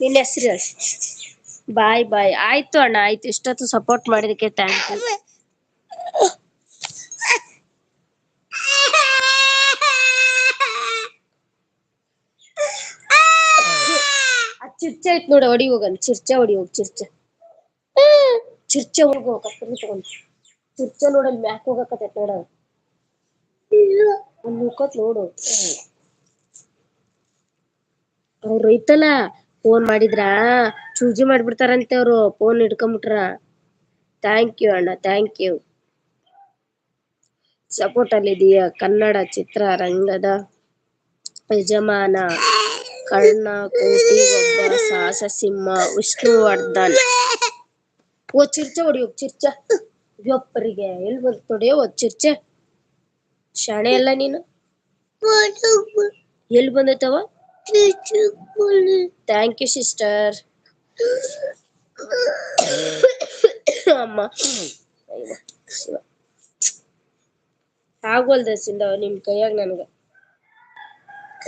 ನಿನ್ನ ಹೆಸರು ಹೇಳಿ. ಬಾಯ್ ಬಾಯ್. ಆಯ್ತು ಅಣ್ಣ, ಆಯ್ತು. ಇಷ್ಟೊತ್ತು ಸಪೋರ್ಟ್ ಮಾಡಿದಕ್ಕೆ ಥ್ಯಾಂಕ್ ಯು ಚಿರ್ಚೆ ಐತ್ ನೋಡಿ, ಹೊಡಿ ಹೋಗನ್. ಚಿರ್ಚೆ, ಹೊಡಿ ಹೋಗ್, ಚಿರ್ಚೆ. ಚಿರ್ಚೆ ಹೋಗಿ ಕತ್ತರಿ ತಗೊಂಡ್. ಚಿರ್ಚೆ ನೋಡಲ್ ಮ್ಯಾಕ್ ಹೋಗಕತ್ತೈತ್ ನೋಡ. ಒಂದು ಹೋಗತ್ ನೋಡು. ಅವ್ರು ಐತಲ್ಲ ಫೋನ್ ಮಾಡಿದ್ರಾ? ಚೂಜಿ ಮಾಡ್ಬಿಡ್ತಾರಂತೆ ಅವ್ರು ಫೋನ್ ಹಿಡ್ಕೊಂಬಿಟ್ರ. ಥ್ಯಾಂಕ್ ಯು ಅಣ್ಣ ಥ್ಯಾಂಕ್ ಯು ಸಪೋರ್ಟ್ ಅಲ್ಲಿ ಇದೀಯ ಕನ್ನಡ ಚಿತ್ರರಂಗದ ಯಜಮಾನ ಕರ್ಣ ಕೋಟಿ ಒಬ್ಬ ಸಾಹಸ ಸಿಂಹ ವಿಷ್ಣುವರ್ಧನ್. ಓ, ಚಿರ್ಚೆ ಹೊಡಿ, ಹೋಗ್ ಚಿರ್ಚೆ. ಒಬ್ಬರಿಗೆ ಎಲ್ಲಿ ಬಂತು ಓ, ಚಿರ್ಚೆ. ಶಾಣೆ ಅಲ್ಲ ನೀನು? ಎಲ್ ಬಂದೈತವ? ಥ್ಯಾಂಕ್ ಯು ಸಿಸ್ಟರ್ ಅಮ್ಮ ಆಗೋಲ್ದ ಸಿಂದ ನಿಮ್ ಕೈಯಾಗ ನನ್ಗ.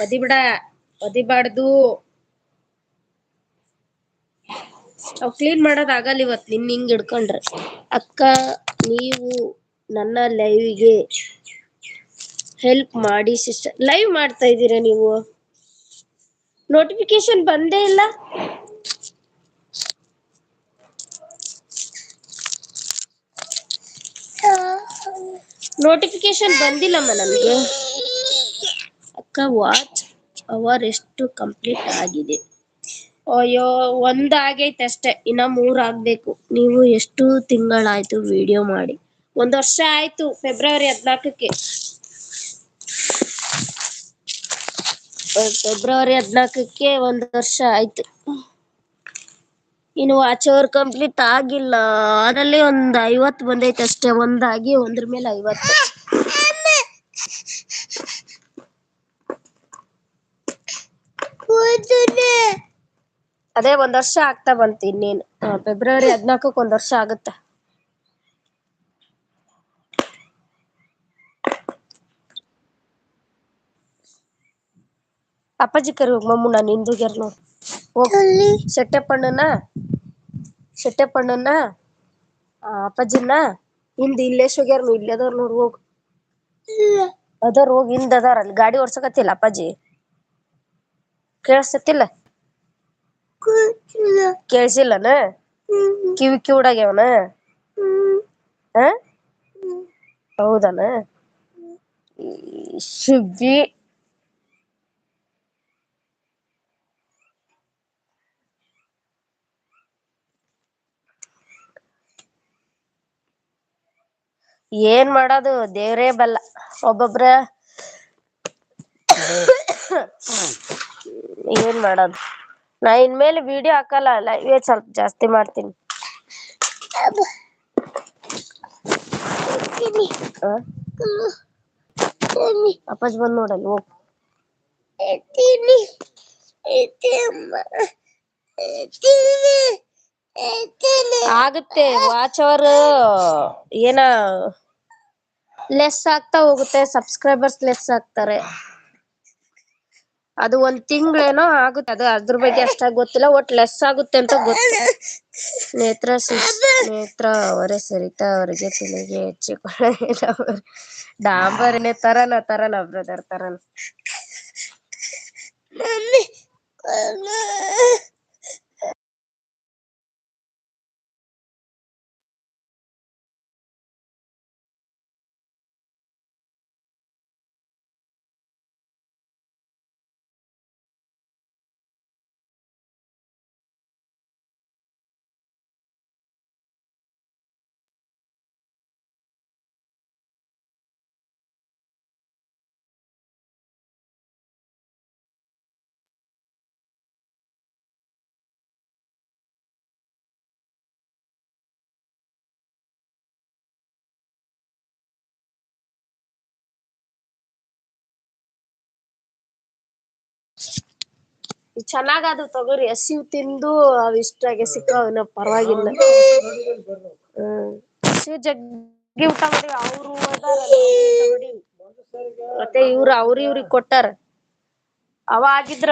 ಒದಿಬಿಡ ಒದಿಬಾರ್ದು ಅವ್ ಕ್ಲೀನ್ ಮಾಡೋದ್ ಆಗಲ್ಲ ಇವತ್ ನಿನ್ ಹಿಂಗ್ ಹಿಡ್ಕೊಂಡ್ರೆ. ಅಕ್ಕ ನೀವು ನನ್ನ ಲೈವ್ಗೆ ಹೆಲ್ಪ್ ಮಾಡಿ ಸಿಸ್ಟರ್ ಲೈವ್ ಮಾಡ್ತಾ ಇದ್ದೀರಾ ನೀವು? ನೋಟಿಫಿಕೇಶನ್ ಬಂದೇ ಇಲ್ಲ. ನೋಟಿಫಿಕೇಶನ್ ಬಂದಿಲ್ಲಮ್ಮ ನಮಗೆ. ಅಕ್ಕ ವಾಚ್ ಅವರ್ ಎಷ್ಟು ಕಂಪ್ಲೀಟ್ ಆಗಿದೆ. ಅಯ್ಯೋ, ಒಂದ್ ಆಗೈತೆ ಅಷ್ಟೇ. ಇನ್ನ ಮೂರ್ ಆಗ್ಬೇಕು. ನೀವು ಎಷ್ಟು ತಿಂಗಳಾಯ್ತು ವಿಡಿಯೋ ಮಾಡಿ? ಒಂದ್ ವರ್ಷ ಆಯ್ತು ಫೆಬ್ರವರಿ ಹದ್ನಾಲ್ಕಕ್ಕೆ. ಫೆಬ್ರವರಿ ಹದಿನಾಲ್ಕಕ್ಕೆ ಒಂದ್ ವರ್ಷ ಆಯ್ತು. ಇನ್ನು ವಾಚ್ ಅವರ್ ಕಂಪ್ಲೀಟ್ ಆಗಿಲ್ಲ. ಅದರಲ್ಲಿ ಒಂದ್ ಐವತ್ ಬಂದೈತೆ ಅಷ್ಟೇ. ಒಂದಾಗಿ ಒಂದ್ರ ಮೇಲೆ ಐವತ್ತು. ಅದೇ ಒಂದ್ ವರ್ಷ ಆಗ್ತಾ ಬಂತು ಇನ್ನೇನು. ಫೆಬ್ರವರಿ ಹದಿನಾಲ್ಕಕ್ಕೆ ಒಂದ್ ವರ್ಷ ಆಗುತ್ತೆ. ಅಪ್ಪಾಜಿ ಕರಿ ಹೋಗ್ ಮಮ್ಮು ನಾನು ಹಿಂದೂಗ್ಯಾರ ನೋಡ್. ಹೋಗ್. ಸೆಟ್ಟೆಪ್ಪಣ್ಣನ ಆ, ಅಪ್ಪಾಜಿನ ಹಿಂದ್ ಇಲ್ಲೇ ಹೋಗ್ಯಾರ ಇಲ್ಲೇ ಅದಾರ ನೋಡ್ ಹೋಗ್. ಅದಾರ ಹೋಗಿ ಹಿಂದ್ ಅದಾರ ಅಲ್ಲಿ. ಗಾಡಿ ಓಡ್ಸಕತ್ತಿಲ್ಲ ಅಪ್ಪಾಜಿ? ಕೇಳಿಸತ್ತಿಲ್ಲ ಕೇಳಿಸಿಲ್ಲನ? ಕಿವಿ ಕಿವುಡಾಗ್ಯಾವನ? ಹ? ಹೌದನ? ಈ ಏನ್ ಮಾಡೋದು? ದೇವ್ರೇ ಬಲ್ಲ. ಒಬ್ಬೊಬ್ರ ಏನ್ ಮಾಡೋದು? ನಾ ಇನ್ಮೇಲೆ ವಿಡಿಯೋ ಹಾಕಲ್ಲ. ಲೈವೇ ಸ್ವಲ್ಪ ಜಾಸ್ತಿ ಮಾಡ್ತೀನಿ? ಅಪ್ಪಾಜಿ ಬಂದ್ ನೋಡಲ್ಲಿ, ಹೋಗ್. ಆಗುತ್ತೆ. ವಾಚ್ ಅವರ್, ಏನ ಲೆಸ್ ಆಗ್ತಾ ಹೋಗುತ್ತೆ ಸಬ್ಸ್ಕ್ರೈಬರ್ಸ್ ಲೆಸ್ ಆಗ್ತಾರೆ. ಅದು ಒಂದ್ ತಿಂಗಳೇನೋ ಆಗುತ್ತೆ, ಅದು ಅದ್ರ ಬಗ್ಗೆ ಅಷ್ಟಾಗಿ ಗೊತ್ತಿಲ್ಲ, ಒಟ್ ಲೆಸ್ ಆಗುತ್ತೆ ಅಂತ ಗೊತ್ತಿಲ್ಲ ನೇತ್ರ ನೇತ್ರ ಅವರೇ ಸರಿತಾ ಅವರಿಗೆ ತಿಳಿಗೆ ಹೆಚ್ಚಿಕೊಳ್ಳ ಡಾಂಬರ್ನೆ ತರನ ತರನ ಬ್ರದರ್ ತರನ. ಚೆನ್ನಾಗದು ತಗೋರಿ, ಹಸಿವ್ ತಿಂದು ಅವ್ ಇಷ್ಟಾಗೆ ಸಿಕ್ಕಾವನ ಪರವಾಗಿಲ್ಲ. ಹಸಿವ್ ಜಗ್ಗಿ ಊಟ ಮಾಡಿ ಅವ್ರು ಮತ್ತೆ ಇವ್ರು ಅವ್ರ ಇವ್ರಿಗೆ ಕೊಟ್ಟಾರ. ಅವ ಆಗಿದ್ರ